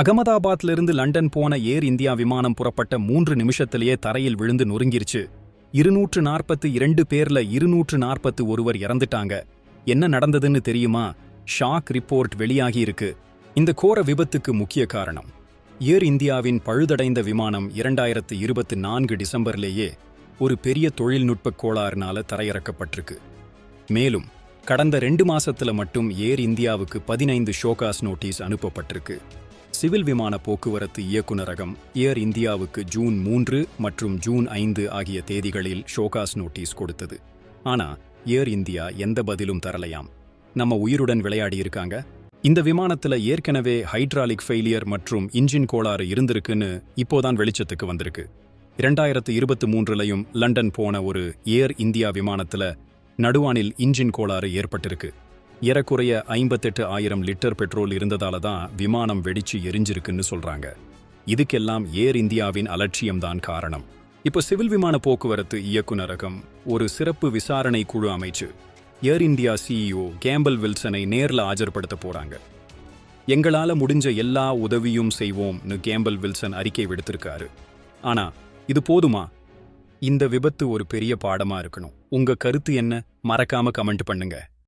அகமதாபாத்லிருந்து London போன ஏர் India விமானம் புறப்பட்ட மூன்று நிமிஷத்திலேயே தரையில் விழுந்து நொறுங்கிருச்சு. இருநூற்று நாற்பத்து இரண்டு பேர்ல இருநூற்று நாற்பத்து ஒருவர் இறந்துட்டாங்க. என்ன நடந்ததுன்னு தெரியுமா? ஷாக் ரிப்போர்ட் வெளியாகி இருக்கு. இந்த கோர விபத்துக்கு முக்கிய காரணம். ஏர் இந்தியாவின் பழுதடைந்த விமானம் இரண்டாயிரத்து இருபத்தி நான்கு டிசம்பர்லேயே ஒரு பெரிய தொழில்நுட்ப கோளாறுனால தரையிறக்கப்பட்டிருக்கு. மேலும் கடந்த ரெண்டு மாசத்துல மட்டும் ஏர் இந்தியாவுக்கு பதினைந்து ஷோகாஸ் நோட்டீஸ் அனுப்பப்பட்டிருக்கு. சிவில் விமான போக்குவரத்து இயக்குநரகம் ஏர் இந்தியாவுக்கு ஜூன் மூன்று மற்றும் ஜூன் ஐந்து ஆகிய தேதிகளில் ஷோகாஸ் நோட்டீஸ் கொடுத்தது. ஆனா ஏர் இந்தியா எந்த பதிலும் தரலையாம். நம்ம உயிருடன் விளையாடி இருக்காங்க. இந்த விமானத்துல ஏற்கனவே ஹைட்ராலிக் ஃபெயிலியர் மற்றும் இன்ஜின் கோளாறு இருந்திருக்குன்னு இப்போதான் வெளிச்சத்துக்கு வந்திருக்கு. இரண்டாயிரத்து இருபத்து மூன்றுலையும் லண்டன் போன ஒரு ஏர் இந்தியா விமானத்துல நடுவானில் இன்ஜின் கோளாறு ஏற்பட்டிருக்கு. ஏறக்குறைய ஐம்பத்தெட்டு ஆயிரம் லிட்டர் பெட்ரோல் இருந்ததால தான் விமானம் வெடிச்சு எரிஞ்சிருக்குன்னு சொல்றாங்க. இதுக்கெல்லாம் ஏர் இந்தியாவின் அலட்சியம்தான் காரணம். இப்போ சிவில் விமான போக்குவரத்து இயக்குநரகம் ஒரு சிறப்பு விசாரணை குழு அமைச்சு ஏர் இந்தியா சிஇஓ கேம்பல் வில்சனை நேர்ல ஆஜர்படுத்த போறாங்க. எங்களால முடிஞ்ச எல்லா உதவியும் செய்வோம்னு கேம்பல் வில்சன் அறிக்கை விடுத்திருக்காரு. ஆனா இது போதுமா? இந்த விபத்து ஒரு பெரிய பாடமா இருக்கணும். உங்க கருத்து என்ன? மறக்காம கமெண்ட் பண்ணுங்க.